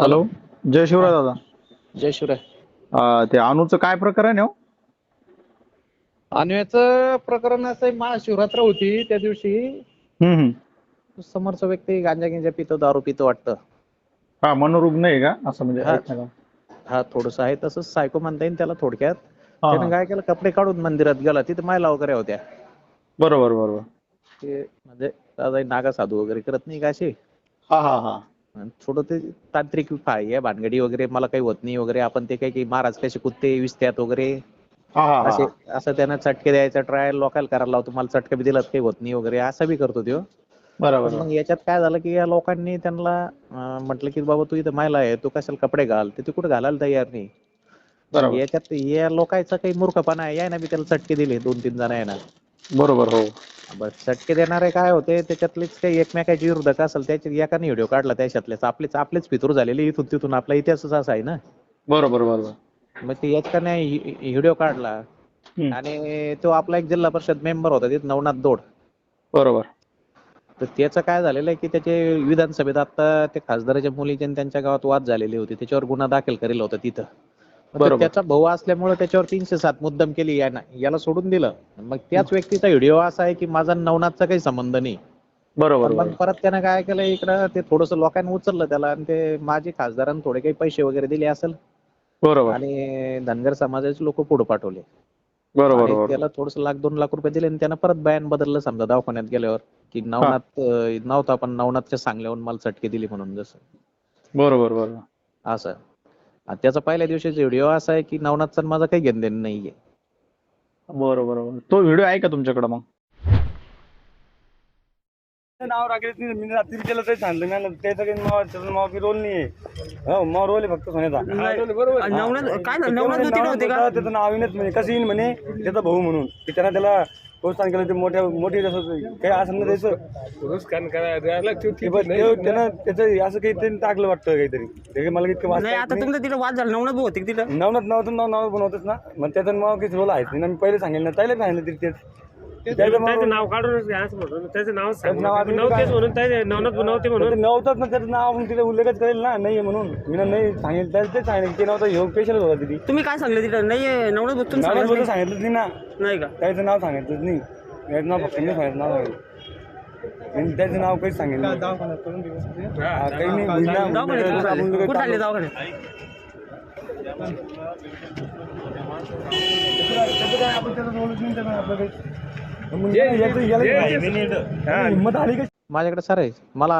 Hello जय शिवराय दादा. जय शिवराय. ते अनुचं काय प्रकरण आहे हो? प्रकरण असं महाशिवरात्र होती त्या दिवशी. समोरचा व्यक्ती गांजा गिंजा पितो दारू पितो वाटतं. हा मनोरुग्ण आहे का? असं म्हणजे हा. हा थोडस आहे तसंच सायको म्हणता येईल त्याला थोडक्यात. त्यानं. काय केलं कपडे काढून मंदिरात गेला तिथे महिला वगैरे होत्या. बरोबर बरोबर. ते म्हणजे दादा नागा साधू वगैरे करत नाही का असे? हा हा हा. थोडं ते तांत्रिक आहे? भानगडी वगैरे मला काही होत नाही वगैरे. आपण ते काही काही महाराज कसे कुत्ते विसत्यात वगैरे. असे असं त्यानं चटके द्यायचा ट्रायल लोकांना करायला लावतो. मला चटके बी दिला तर काही होत नाही वगैरे. असं बी करतो तो बरोबर मग याच्यात काय झालं की या लोकांनी त्यांना म्हटलं की बाबा तू इथं महिला आहे तू कशाला कपडे घाल? ते तू कुठे घालायला तयार नाही. याच्यात या लोकांचा काही मूर्खपणा आहे. ना बी त्याला चटके दिले दोन तीन जण आहे ना बरोबर हो. बस चटके देणारे काय होते त्याच्यातलेच काही एकमेकाचे विरोधक असेल त्याचे एकाने व्हिडिओ काढला त्याच्यातलेच आपलेच आपलेच फितूर झालेले इथून तिथून आपला इतिहासच असा आहे ना. बरोबर बरोबर. मग ते याच्याने व्हिडिओ काढला हम्म. आणि तो आपला एक जिल्हा परिषद मेंबर होता तिथे नवनाथ दोड. बरोबर. तर त्याचं काय झालेलं आहे की त्याचे विधानसभेत आता ते खासदाराच्या मुलीचे आणि त्यांच्या गावात वाद झालेले होते त्याच्यावर गुन्हा दाखल करेल होता तिथं. त्याचा भाऊ असल्यामुळे त्याच्यावर तीनशे सात मुद्दाम केली यानं याला सोडून दिलं. मग त्याच व्यक्तीचा व्हिडिओ असा आहे की माझा नवनाथचा काही संबंध नाही. बरोबर पण. परत त्यानं काय केलं इकडं ते थोडस लोकांनी उचललं त्याला आणि ते माझे खासदारांनी थोडे काही पैसे वगैरे दिले असेल. बरोबर. आणि धनगर समाजाचे लोक पुढे पाठवले. बरोबर त्याला थोडस लाख दोन लाख रुपये दिले आणि त्यानं परत बयान बदललं समजा दवाखान्यात गेल्यावर. की नवनाथ नव्हता पण नवनाथच्या सांगल्याहून मला चटके दिली म्हणून जसं. बरोबर बरोबर. असं. आणि त्याचा पहिल्या दिवशीचा व्हिडिओ असा आहे की नवनाथचा आणि माझा काही घेणं देणं नाहीये. बरोबर बरोबर. तो व्हिडिओ आहे का तुमच्याकडे मग? नाव राखेल नाही मी रात्री केलं तरी सांगितलं मी त्याचा काही नाव त्याचा रोल नाही हो मग रोल आहे फक्त सोन्याचा. नवनाथ काय झालं? नवनाथ त्याचं नाव होते का? होतं, त्याचं नाव येईनच म्हणे. कसं येईन म्हणे त्याचा भाऊ म्हणून. की त्यानं त्याला प्रोत्साहन केलं ते मोठ्या मोठी जसं काही असं ना त्याचं ते बस ते- त्यानं त्याचं असं काही त्यांनी टाकलं वाटतं काहीतरी. ते काही मला इतकं नाही आता तुमचं तिथे वाद झाला नवनाथ भाऊ होते का तिथं? नवनाथ नावाचं नाव नाव बनवतच ना. मग त्याचं नाव काही रोल नाही ना मी पहिले सांगेल ना त्याला सांगितलं तरी तेच. त्याचं नाव- काढूनच घ्या असं म्हणतो त्याचं नाव सांग. नाव आता नव्हतेच म्हणून त्याचे नवनाथ नव्हते म्हणून. ते नव्हतंच ना त्याचं नाव आपण तिथे उल्लेखच करेल ना. नाही म्हणून. मी ना नाही सांगेल त्याच तेच सांगेल. ते नव्हतं ह्यो पेशंट होता तिथे. तुम्ही काय सांगले तिथं? नाही नवनाथ भाऊ तुम्ही नाव सांगितलं सांगितलंच नाही ना. नाही का? त्याचं नाव सांगितलंच नाही. त्याचं नाव फक्त मी सांगितलं नाव सांगितलं आणि त्याचं नाव काहीच सांगेल नाही. हा, काही नाही दवाखान्यात आपण लगेच कुठं टाकलं. दवाखान्यात? त्याचं काय आपण त्याचं रोलच नाही त्याचं आपलं काही. हिंमत आली का? माझ्याकडे सर आहे. मला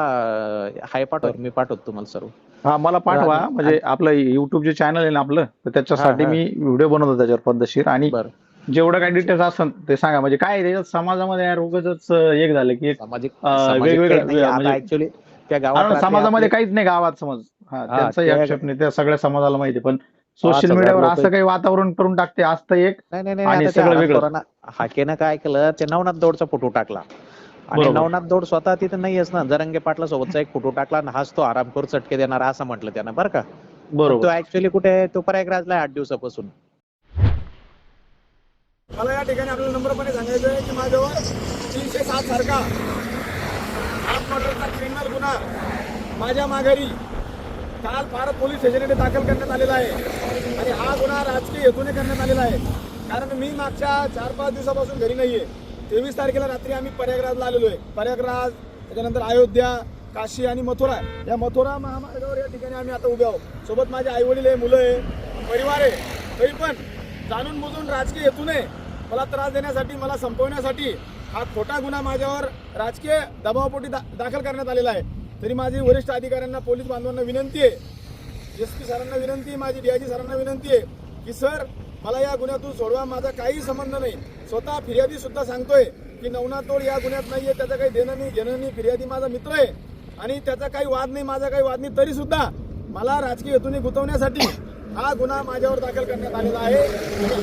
हाय पाठव मी पाठवतो तुम्हाला सर्व. हा मला पाठवा. म्हणजे आपलं युट्यूबचे चॅनल आहे ना आपलं तर त्याच्यासाठी. मी व्हिडिओ बनवतो त्याच्यावर पद्धतशीर. आणि बरं. जेवढं काही डिटेल्स असेल ते सांगा. म्हणजे काय आहे त्याच्यात समाजामध्ये यार उगाच एक झालं की वेगवेगळ्या- म्हणजे- ऍक्च्युली त्या गावात ना, रात्री समाजामध्ये काहीच नाही गावात समज. हा हा, त्यांचाही त्या- आक्षेप नाही. त्या सगळ्या समाजाला माहिती आहे. पण सोशल मीडियावर असं काही वातावरण करून टाकते आज तर एक नाही नाही नाही आणि सगळं वेगळं. हाकेनं काय केलं ते नवनाथ दौडचा फोटो टाकला आणि. नवनाथ दौड स्वतः तिथं नाहीयेच ना जरंगे पाटला सोबतचा एक फोटो टाकला आणि हाच तो आरामखोर चटके देणारा असं म्हटलं त्यानं बरं का तो बरोबर ऍक्च्युली कुठे आहे? तो प्रयागराजला आहे आठ दिवसापासून मला या ठिकाणी आपल्याला नम्रपणे सांगायचं आहे की माझ्यावर तीनशे सात सारखा आठ मर्डरचा क्रिमिनल गुन्हा माझ्या माघारी काल फार पोलीस स्टेशनमध्ये दाखल करण्यात आलेला आहे. आणि हा गुन्हा राजकीय हेतूने करण्यात आलेला आहे. कारण मी मागच्या चार पाच दिवसापासून घरी नाही आहे तेवीस तारखेला रात्री आम्ही प्रयागराजला आलेलो आहे. प्रयागराज त्याच्यानंतर अयोध्या काशी आणि मथुरा. या मथुरा महामार्गावर या ठिकाणी आम्ही आता उभे आहोत. सोबत माझे आईवडील आहे मुलं आहे परिवार आहे. तरी पण जाणून बुजून राजकीय हेतूने मला त्रास देण्यासाठी मला संपवण्यासाठी हा खोटा गुन्हा माझ्यावर राजकीय दबावापोटी दा दाखल करण्यात आलेला आहे. तरी माझी वरिष्ठ अधिकाऱ्यांना पोलीस बांधवांना विनंती आहे. एस पी सरांना विनंती आहे माझी डीआयजी सरांना विनंती आहे की सर मला या गुन्ह्यातून सोडवा माझा काही संबंध नाही. स्वतः फिर्यादी सुद्धा सांगतोय की नवनाथ तोड या गुन्ह्यात नाहीये त्याचा काही देणं नाही घेणं नाही फिर्यादी माझा मित्र आहे. आणि त्याचा काही वाद नाही माझा काही वाद नाही तरी सुद्धा मला राजकीय हेतूने गुंतवण्यासाठी हा गुन्हा माझ्यावर दाखल करण्यात आलेला आहे.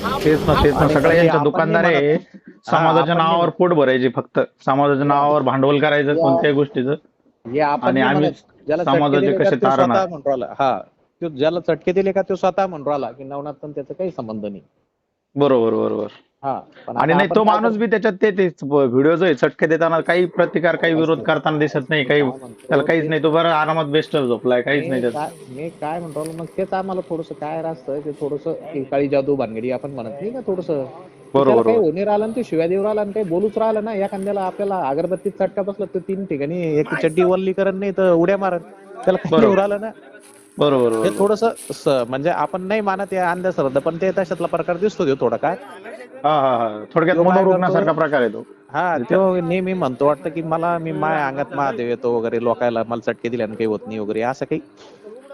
हा- तेच ना तेच ना सगळ्या यांच्या दुकानदार नाही आहे. समाजाच्या नावावर पोट भरायचे फक्त. समाजाच्या नावावर भांडवल करायचं कोणत्याही गोष्टीचं. हे आपण आणि आम्ही. ज्याला चटके समाजाचे दिले का कसे तो स्वतः? म्हणून राहिला. हा तो ज्याला चटके दिले का तो स्वतः म्हणून राहिला की नवनाथ पण त्याचा काही संबंध नाही. बरोबर बरोबर. हा पण आणि आता नाही आपण तो काय माणूस बी त्याच्यात ते व्हिडिओ जो आहे चटके देताना काही प्रतिकार काही विरोध करताना दिसत नाही काही त्याला काहीच नाही तो बरं आरामात बेस्ट झोपलाय काहीच नाही मी काय- मी काय म्हणतो मग तेच आम्हाला थोडस काय असतं की थोडस काळी जादू भानगडी आपण म्हणत नाही का थोडस. बरोबर, काही बरोबर. होणे राहिलं आणि ते शिव्या देऊ राहिला काही बोलूच राहिलं ना एखाद्याला आपल्याला अगरबत्तीत चटका बसला तर तीन ठिकाणी एक चड्डी वल्ली करत नाही तर उड्या मारत. त्याला काही राहिलं ना. बरोबर हे थोडस म्हणजे आपण नाही मानत या अंधश्रद्धा पण ते तशातला प्रकार दिसतो तो थोडा काय हा हा हा. थोडक्यात मनोरुग्णासारखा? प्रकार आहे तो हा तो नेहमी म्हणतो वाटतं की मला मी माय अंगात महादेव येतो वगैरे लोकायला मला चटके दिल्याने काही होत नाही वगैरे असं काही?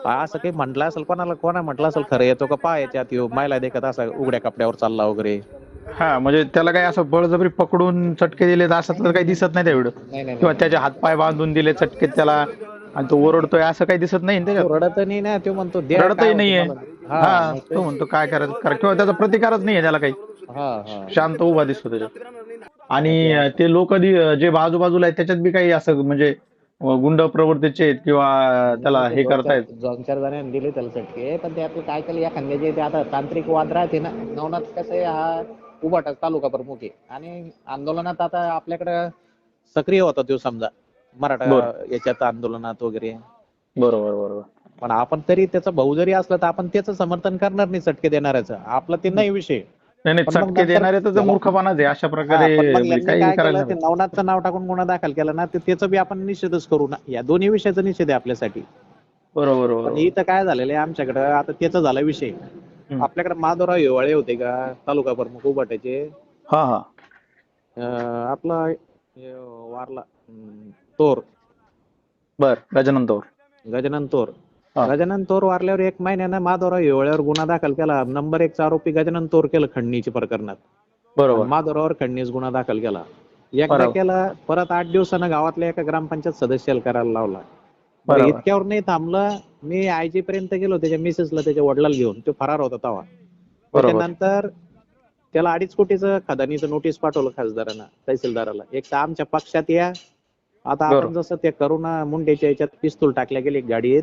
असं काही म्हटलं असेल कोणाला कोणा म्हटलं असेल खरं येतो का? पा याच्यात यो मायला देखत असा उघड्या कपड्यावर चालला वगैरे. हा म्हणजे त्याला काही असं बळजबरी पकडून चटके दिले तर असं तर काही दिसत नाही त्या व्हिडिओ किंवा त्याचे हातपाय बांधून दिले चटके त्याला आणि तो ओरडतोय असं काही दिसत नाही त्याच्यात? तो रडत नाही ना तो म्हणतो रडतही नाहीये. हा ते- तो म्हणतो काय करायचं? करा किंवा त्याचा प्रतिकारच नाहीये त्याला काही. शांत उभा दिसतो त्याच्यात. आणि ते लोक जे बाजूबाजूला आहेत त्याच्यात बी काही असं म्हणजे गुंड प्रवृत्तीचे आहेत किंवा त्याला हे करतायत. दोन चार जणांनी दिले त्याला चटके पण त्यातलं काय केलं या खांद्याचे ते आता तांत्रिक वाद राहते ना. नवनाथ कसं आहे हा उभाटा तालुका प्रमुख आहे. आणि आंदोलनात आता आपल्याकडे सक्रिय होता तो समजा मराठा बरं. याच्यात आंदोलनात वगैरे. बरोबर बरोबर. पण आपण तरी त्याचा भाऊ जरी असला तर आपण त्याचं समर्थन करणार नाही चटके देणाऱ्याचं. आपला ते नाही विषय. नाही नाही पण मग चटके नंतर देणारे तर त्याला- मूर्खपणाच आहे. अशा हा, प्रकारे पण मग यांनी काही काय करायला केलं? ते नाही. नवनाथचं नाव टाकून गुन्हा दाखल केला ना तर त्याचं बी आपण निषेधच करू ना. या दोन्ही विषयाचा निषेध आहे आपल्यासाठी. बरोबर पण बरोबर इथं काय झालेलं आहे आमच्याकडे? आता त्याचा झाला विषय. आपल्याकडे माधवराव हिवाळे होते का? तालुका प्रमुख उभाट्याचे. हा हा. अं, आपला हे वारला अं, तोर. बर गजानन तोर. गजानन तोर. हा. गजानन तोर वारल्यावर एक महिन्यानं माधवराव हिवाळ्यावर गुन्हा दाखल केला. नंबर एकचा आरोपी गजानन तोर केलं खंडणीच्या प्रकरणात. बरोबर. माधवरावर खंडणीस गुन्हा दाखल केला. एकदा बरोबर. केला परत आठ दिवसानं गावातल्या एका ग्रामपंचायत सदस्याला करायला लावला. इतक्यावर नाही थांबलं मी आयजी पर्यंत गेलो त्याच्या मिसेसला त्याच्या वडिलाला घेऊन. तो फरार होता तवा बरोबर. त्याच्यानंतर त्याला अडीच कोटीचं खदानीचं नोटीस पाठवलं खासदारांना तहसीलदाराला. एक तर आमच्या पक्षात या. आता आपण. जसं ते करुणा मुंडेच्या याच्यात पिस्तूल टाकल्या गेले गाडीत.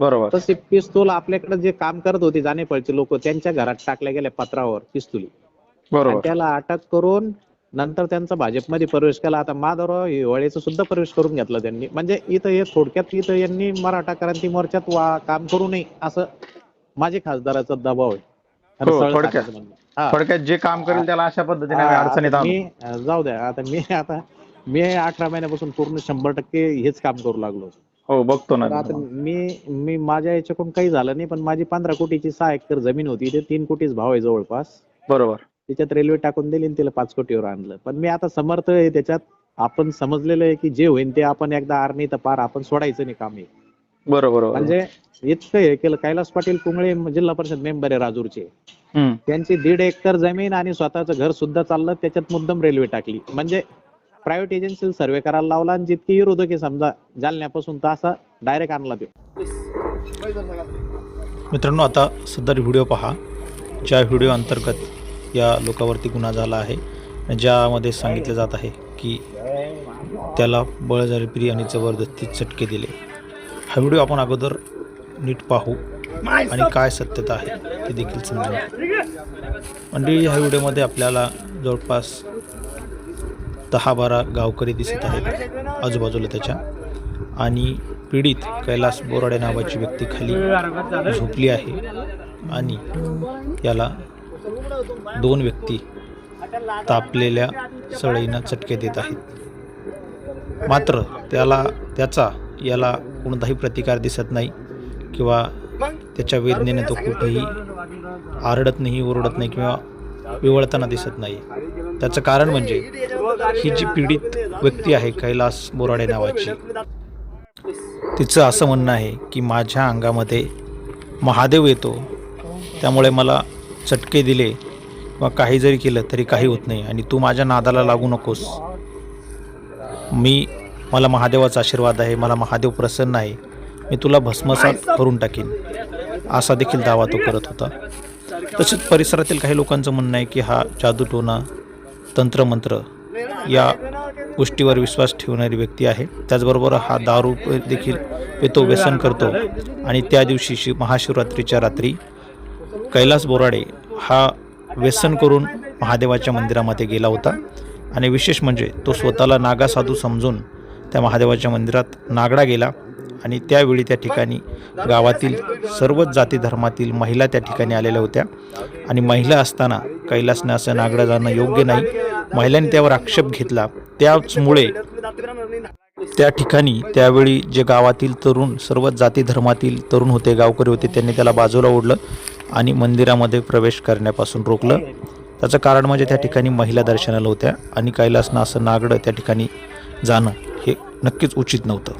बरोबर. तसे पिस्तूल आपल्याकडे जे काम करत होते जाणेपळचे लोक त्यांच्या घरात टाकल्या गेल्या पत्रावर पिस्तुली त्याला अटक करून नंतर त्यांचा भाजपमध्ये प्रवेश केला. आता माधवराव हिवाळेचा सुद्धा प्रवेश करून घेतला त्यांनी. म्हणजे इथं हे थोडक्यात इथं यांनी मराठा क्रांती मोर्चात वा काम करू नये असं माझे खासदाराचा दबाव आहे. हो, थोडक्यात. जे काम करेल त्याला अशा पद्धतीने अडचणीत जाऊ द्या. आता मी आता मी अठरा महिन्यापासून पूर्ण शंभर टक्के हेच काम करू लागलो. हो बघतो ना. आता मी मी माझ्या याच्याकडून काही झालं नाही पण माझी पंधरा कोटीची सहा एकर जमीन होती. ते तीन कोटीच भाव आहे जवळपास. बरोबर. त्याच्यात रेल्वे टाकून दिली आणि तिला पाच कोटीवर आणलं. पण मी आता समर्थ आहे त्याच्यात. आपण समजलेलं आहे की जे होईल ते आपण एकदा आरणी तर पार आपण सोडायचं नाही काम हे बरोबर बरोबर. म्हणजे इतकं हे केलं. कैलास पाटील कुंगळे जिल्हा परिषद मेंबर आहे राजूरचे. हम्म. त्यांची दीड एकर जमीन आणि स्वतःचं घर सुद्धा चाललं त्याच्यात मुद्दम रेल्वे टाकली. म्हणजे प्रायव्हेट एजन्सीला सर्वे करायला लावला आणि जितकी विरोधक आहे समजा जालन्यापासून तर असा डायरेक्ट आणला तो. मित्रांनो आता सदर व्हिडिओ पहा. ज्या व्हिडिओ अंतर्गत या लोकावरती गुन्हा झाला आहे. ज्यामध्ये सांगितलं जात आहे की त्याला बळजबरी आणि जबरदस्ती चटके दिले. हा व्हिडिओ आपण अगोदर नीट पाहू आणि काय सत्यता आहे ते देखील समजू घेऊ. मंडळी ह्या व्हिडिओमध्ये आपल्याला जवळपास दहा बारा गावकरी दिसत आहेत आजूबाजूला त्याच्या. आणि पीडित कैलास बोराडे नावाची व्यक्ती खाली झोपली आहे आणि याला दोन व्यक्ती तापलेल्या सळईनं चटके देत आहेत. मात्र त्याला त्याचा याला कोणताही प्रतिकार दिसत नाही किंवा त्याच्या वेदनेने तो कुठेही आरडत नाही ओरडत नाही किंवा विवळताना दिसत नाही. त्याचं कारण म्हणजे ही जी पीडित व्यक्ती आहे कैलास बोराडे नावाची तिचं असं म्हणणं आहे की माझ्या अंगामध्ये महादेव येतो त्यामुळे मला चटके दिले किंवा काही जरी केलं तरी काही होत नाही आणि तू माझ्या नादाला लागू नकोस. मी मला महादेवाचा आशीर्वाद आहे मला महादेव प्रसन्न आहे. मी तुला भस्मसात करून टाकीन. असा देखील दावा तो करत होता. तसेच परिसरातील काही लोकांचं म्हणणं आहे की हा जादूटोना तंत्रमंत्र या गोष्टीवर विश्वास ठेवणारी व्यक्ती आहे. त्याचबरोबर हा दारू देखील पितो व्यसन करतो. आणि त्या दिवशी शि महाशिवरात्रीच्या रात्री कैलास बोराडे हा व्यसन करून महादेवाच्या मंदिरामध्ये गेला होता. आणि विशेष म्हणजे तो स्वतःला नागा साधू समजून त्या महादेवाच्या मंदिरात नागडा गेला. आणि त्यावेळी त्या ठिकाणी गावातील सर्वच जाती धर्मातील महिला त्या ठिकाणी आलेल्या होत्या. आणि महिला असताना कैलासने असं नागडं जाणं योग्य नाही. महिलांनी त्यावर आक्षेप घेतला. त्याचमुळे त्या ठिकाणी त्यावेळी जे गावातील तरुण सर्वच जाती धर्मातील तरुण होते गावकरी होते त्यांनी त्याला बाजूला ओढलं आणि मंदिरामध्ये प्रवेश करण्यापासून रोखलं. त्याचं कारण म्हणजे त्या ठिकाणी महिला दर्शनाला होत्या आणि कैलासनं असं नागडं त्या ठिकाणी जाणं हे नक्कीच उचित नव्हतं.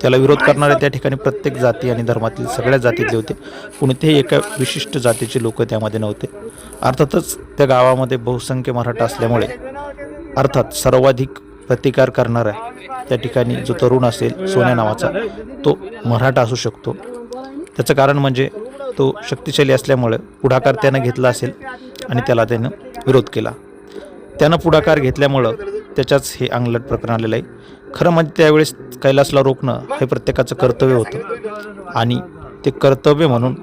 त्याला विरोध करणारे त्या ठिकाणी प्रत्येक जाती आणि धर्मातील सगळ्या जातीतले होते. कोणतेही एका विशिष्ट जातीचे लोक त्यामध्ये नव्हते. अर्थातच त्या गावामध्ये बहुसंख्य मराठा असल्यामुळे अर्थात सर्वाधिक प्रतिकार करणारा त्या ठिकाणी जो तरुण असेल सोन्या नावाचा तो मराठा असू शकतो. त्याचं कारण म्हणजे तो शक्तिशाली असल्यामुळे पुढाकार त्यानं घेतला असेल आणि त्याला त्यानं विरोध केला. त्यानं पुढाकार घेतल्यामुळं त्याच्याच हे अंगलट प्रकरण आलेलं आहे. खरं म्हणजे त्यावेळेस कैलासला रोखणं हे प्रत्येकाचं कर्तव्य होतं. आणि ते कर्तव्य म्हणून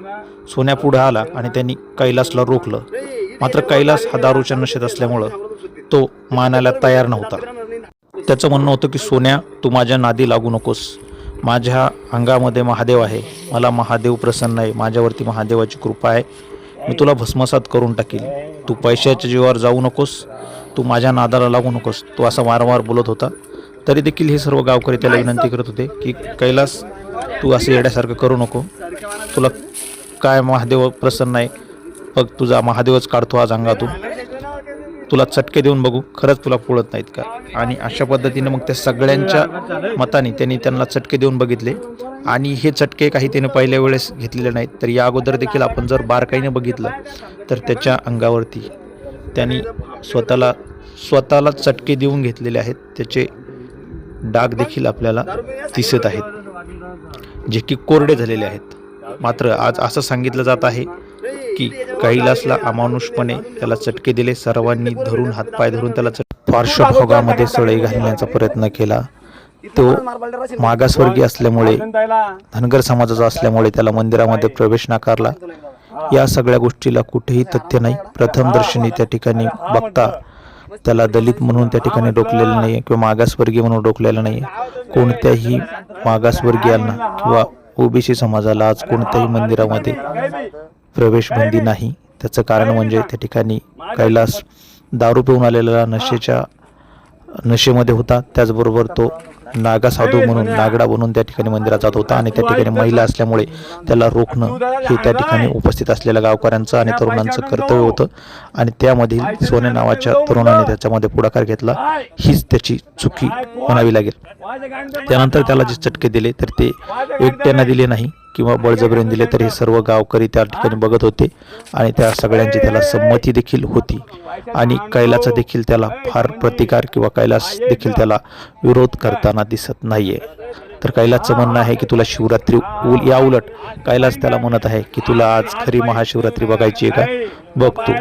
सोन्या पुढं आला आणि त्यांनी कैलासला रोखलं. मात्र कैलास हा दारूच्या नशेत असल्यामुळं तो मानायला तयार नव्हता. त्याचं म्हणणं होतं की सोन्या तू माझ्या नादी लागू नकोस. माझ्या अंगामध्ये महादेव आहे. मला महादेव प्रसन्न आहे. माझ्यावरती महादेवाची कृपा आहे. मी तुला भस्मसात करून टाकील तू पैशाच्या जीवावर जाऊ नकोस. तू माझ्या नादाला लागू नकोस. तो असा वारंवार बोलत होता. तरी देखील हे सर्व गावकरी त्याला विनंती करत होते की कैलास तू असं येण्यासारखं करू नको. तुला काय महादेव प्रसन्न आहे? बघ तुझा महादेवच काढतो आज अंगातून. तुला चटके देऊन बघू. खरंच तुला पुळत नाहीत का? आणि अशा पद्धतीने मग त्या सगळ्यांच्या मताने त्यांनी त्यांना चटके देऊन बघितले. आणि हे चटके काही त्याने पहिल्या वेळेस घेतलेले नाहीत. तर या अगोदर देखील आपण जर बारकाईने बघितलं तर त्याच्या अंगावरती त्यांनी स्वतःला स्वतःला चटके देऊन घेतलेले आहेत. त्याचे डाग देखील आपल्याला दिसत आहेत जे की कोरडे झालेले आहेत. मात्र आज असं सांगितलं जात आहे की कैलासला अमानुषपणे त्याला चटके दिले. सर्वांनी धरून हातपाय धरून त्याला पार्श्वभोगामध्ये सळई घालण्याचा प्रयत्न केला. तो मागासवर्गीय असल्यामुळे धनगर समाजाचा असल्यामुळे त्याला मंदिरामध्ये प्रवेश नाकारला. या सगळ्या गोष्टीला कुठेही तथ्य नाही. प्रथमदर्शनी त्या ठिकाणी बघता त्याला दलित म्हणून त्या ठिकाणी रोखलेलं नाही किंवा मागासवर्गीय म्हणून रोखलेलं नाही कोणत्याही मागासवर्गीयांना किंवा ओबीसी समाजाला आज कोणत्याही मंदिरामध्ये प्रवेश बंदी नाही. त्याचं कारण म्हणजे त्या ठिकाणी कैलास दारू पिऊन आलेला नशेच्या नशेमध्ये होता. त्याचबरोबर तो नागा साधू म्हणून नागडा बनून त्या ठिकाणी मंदिरात जात होता आणि त्या ठिकाणी महिला असल्यामुळे त्याला रोखणं हे त्या ठिकाणी उपस्थित असलेल्या गावकऱ्यांचं आणि तरुणांचं कर्तव्य होतं. आणि त्यामधील सोने नावाच्या तरुणाने त्याच्यामध्ये पुढाकार घेतला. हीच त्याची चुकी म्हणावी लागेल. त्यानंतर त्याला जे चटके दिले तर ते एकट्यानं दिले नाही किंवा बळजबरीने दिले तर हे सर्व गावकरी त्या ठिकाणी बघत होते आणि त्या सगळ्यांची त्याला संमती देखील होती. आणि कैलाचा देखील त्याला फार प्रतिकार किंवा कैलास देखील त्याला विरोध करताना दिसत नाहीये. तर कैलासचं म्हणणं आहे की तुला शिवरात्री उल या उलट कैलास त्याला म्हणत आहे की तुला आज खरी महाशिवरात्री बघायची आहे का? बघ तू.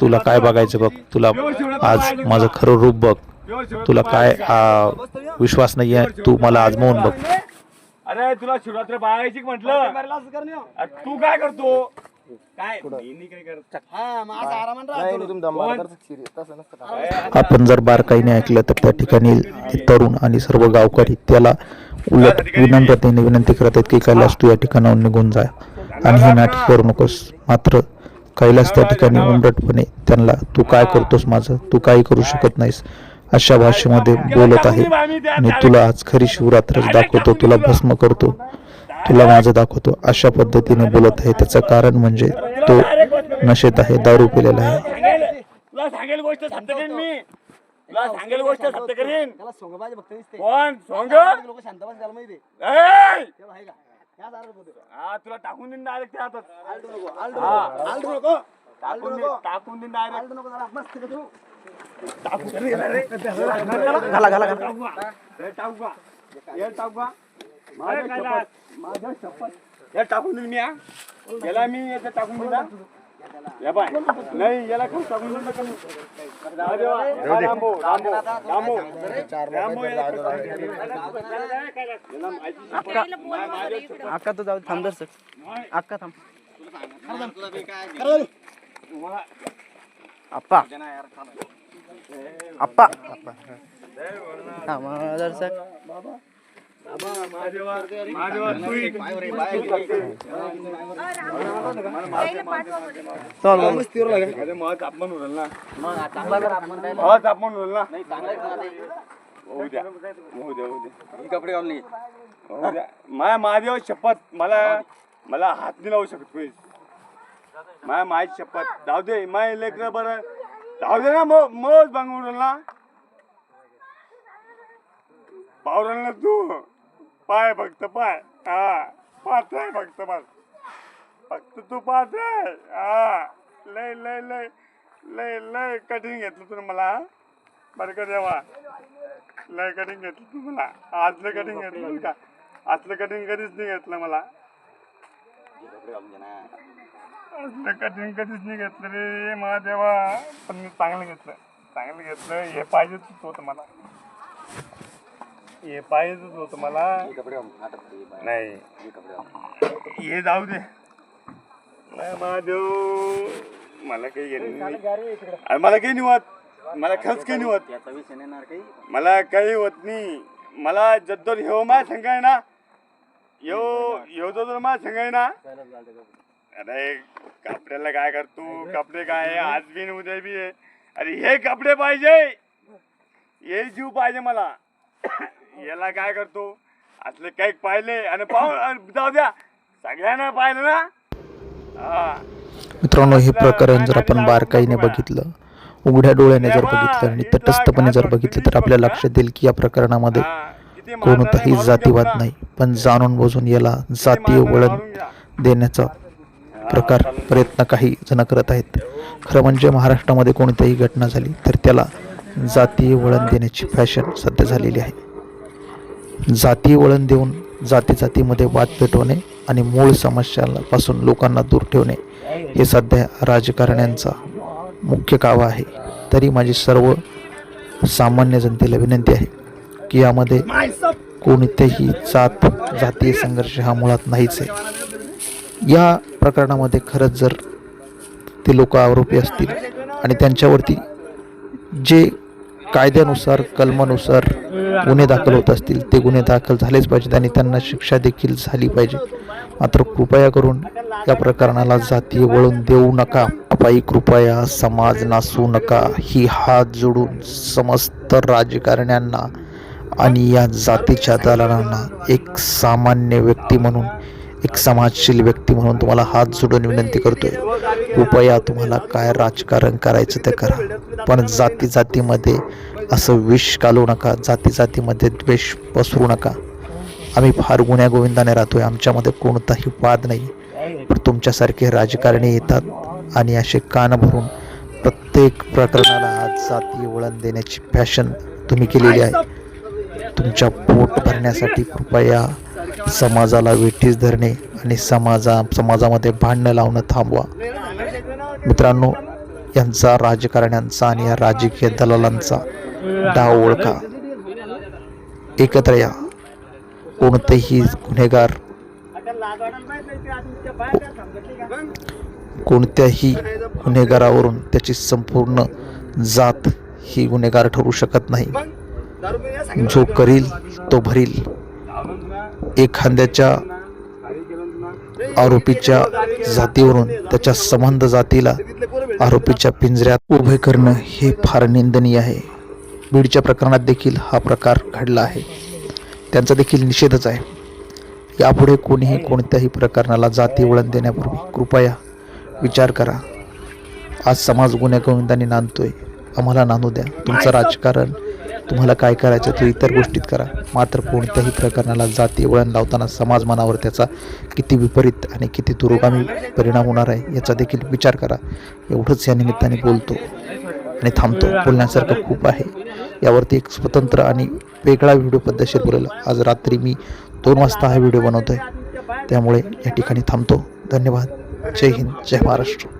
तुला काय बघायचं बघ? तुला आज माझं खरं रूप बघ. तुला काय विश्वास नाही आहे तू मला आजमावून बघ. अरे तुला शिवरात्र बाळायची म्हटलं? अरे तू काय करतो? काय? मी नाही काय करत. आपण जर बारकाईने ऐकलं तर त्या ठिकाणी तरुण आणि सर्व गावकरी त्याला उलट विनम्रतेने विनंती करत आहेत की कैलास तू या ठिकाणाहून निघून जा आणि हे नाटक करू नकोस. मात्र कैलास त्या ठिकाणी उमरटपणे त्यांना तू काय करतोस माझं? तू काही करू शकत नाहीस. अशा भाषेमध्ये बोलत आहे. आणि तुला आज खरी शिवरात्रच दाखवतो तुला भस्म करतो तुला माझं दाखवतो. अशा पद्धतीने बोलत आहे. त्याचं कारण म्हणजे तो नशेत आहे दारू पिलेला आहे. तुला सांगेल गोष्ट सत्य करीन मी. तुला सांगेल गोष्ट सत्य करीन कोण? सोंग? ए! हा तुला टाकून देईन डायरेक्ट त्या हातात. हा. टाकून दे- टाकून देईन डायरेक्ट टाकू हे टाकू का माझ्या शपथ हे टाकून देईन मी हा याला मी याचं टाकून हा. या बाय नाही याला खाली टाकून देईन नका मी. राहू दे बा. रामभाऊ, रामभाऊ, रामभाऊ. रामभाऊ याला खाली टाकून देईन. याला माझी शपथ. मा- माझ्या शपथ. अक्का तू जाऊ थांब दर्शक अक्का थांब तुम्हाला आप्पा आप्पा हा महादर्शक चल मग. अरे मग तापमान होईल ना मग तापमान होईल ना होऊ द्या होऊ द्या होऊ द्या कपडे घालून होऊ द्या माया महादेव शपथ मला मला हात नाही लावू शकत माया माझी शपथ जाऊ दे माय लेकर बरं जाऊ दे ना मग मग बांगून ना ना तू पाय फक्त पाय हा पाच आहे फक्त बस फक्त तू पाच आहे हा लय लय लय लय लय कठीण घेतलं तुला मला बरं का देवा लय कटिंग घेतलं तू मला आजलं कटिंग घेतलं का असलं कटिंग कधीच नाही घेतलं मला कठीण कधीच नाही घेतलं रे मला देवा. पण मी चांगलं घेतलं. चांगलं घेतलं. हे पाहिजेच होतं मला. हे पाहिजेच होतं मला. नाही. हे जाऊ दे. नाही महादेव मला काही घेणं नाही. अरे मला काही नाही होत. मला खरंच काही नाही होत. मला काही होत नाही. मला जद्दोर ह्यो मा सांगाय ना यो ह्यो जर मा सांगाय ना अरे कपड्याला काय करतो कपडे काय आहे? आज बी आणि उद्या बी आहे. अरे हे कपडे पाहिजे. हे जीव पाहिजे मला. याला काय करतो? असले काही पाहिले आणि पाहू जाऊ द्या. सगळ्यांना पाहिलं ना? हा. मित्रांनो हे प्रकरण जर आपण बारकाईने बघितलं उघड्या डोळ्याने जर बघितलं आणि तटस्थपणे जर बघितलं तर आपल्या लक्षात येईल की या प्रकरणामध्ये हा. कोणताही जातीवाद नाही पण जाणून बुजून याला जातीय वळण. देण्याचा प्रकार प्रयत्न काही जण करत आहेत. खरं म्हणजे महाराष्ट्रामध्ये कोणतीही घटना झाली तर त्याला जातीय वळण देण्याची फॅशन सध्या झालेली आहे. जातीय वळण देऊन जाती जातीमध्ये वाद पेटवणे आणि मूळ समस्यांपासून लोकांना दूर ठेवणे हे सध्या राजकारण्यांचा मुख्य कावा आहे. तरी माझी सर्व सामान्य जनतेला विनंती आहे की यामध्ये कोणतेही जात जातीय संघर्ष हा मुळात नाहीच आहे. या प्रकरणामध्ये खरंच जर ते लोक आरोपी असतील आणि त्यांच्यावरती जे कायद्यानुसार कलमानुसार गुन्हे दाखल होत असतील ते गुन्हे दाखल झालेच पाहिजेत आणि त्यांना शिक्षा देखील झाली पाहिजे. मात्र कृपया करून या प्रकरणाला जातीय वळून देऊ नका. बाई कृपया समाज नासू नका. ही हात जोडून समस्त राजकारण्यांना आणि या जातीच्या दलालांना एक सामान्य व्यक्ती म्हणून एक समाजशील व्यक्ती म्हणून तुम्हाला हात जोडून विनंती करतोय. कृपया तुम्हाला काय राजकारण करायचं ते करा. पण जाती जातीमध्ये असं विष घालू नका. जाती जातीमध्ये द्वेष पसरू नका. आम्ही फार गुन्ह्या गोविंदाने राहतोय. आमच्यामध्ये कोणताही वाद नाही. पण तुमच्यासारखे राजकारणी येतात आणि असे कान भरून प्रत्येक प्रकरणाला आज जाती वळण देण्याची फॅशन तुम्ही केलेली आहे. तुमच्या पोट भरण्यासाठी कृपया समाजाला वेठीस धरणे आणि समाजा समाजामध्ये भांडणं लावणं थांबवा. मित्रांनो यांचा राजकारण्यांचा आणि या राजकीय दलालांचा डाव ओळखा. एकत्र या. कोणतेही गुन्हेगार कोणत्याही गुन्हेगारावरून त्याची संपूर्ण जात ही गुन्हेगार ठरू शकत नाही. जो करील तो भरील. एखाद्याच्या आरोपीच्या जातीवरून त्याच्या संबंध जातीला आरोपीच्या पिंजऱ्यात उभे करणं हे फार निंदनीय आहे. बीडच्या प्रकरणात देखील हा प्रकार घडला आहे. त्यांचा देखील निषेधच आहे. यापुढे कोणीही कोणत्याही प्रकरणाला जाती वळण देण्यापूर्वी कृपया विचार करा. आज समाज गुन्हेगोविंदांनी नांदतोय. आम्हाला नांदू द्या. तुमचं राजकारण तुम्हाला काय करायचं ते इतर गोष्टीत करा. मात्र कोणत्याही प्रकरणाला जाती वळण लावताना समाज मनावर त्याचा किती विपरीत आणि किती दुरोगामी परिणाम होणार आहे याचा देखील विचार करा. एवढंच या निमित्ताने बोलतो आणि थांबतो. बोलण्यासारखं खूप आहे. यावरती एक स्वतंत्र आणि वेगळा व्हिडिओ पद्धतशीर बोलेल. आज रात्री मी दोन वाजता हा व्हिडिओ बनवतो आहे त्यामुळे या ठिकाणी थांबतो. धन्यवाद. जय हिंद. जय महाराष्ट्र.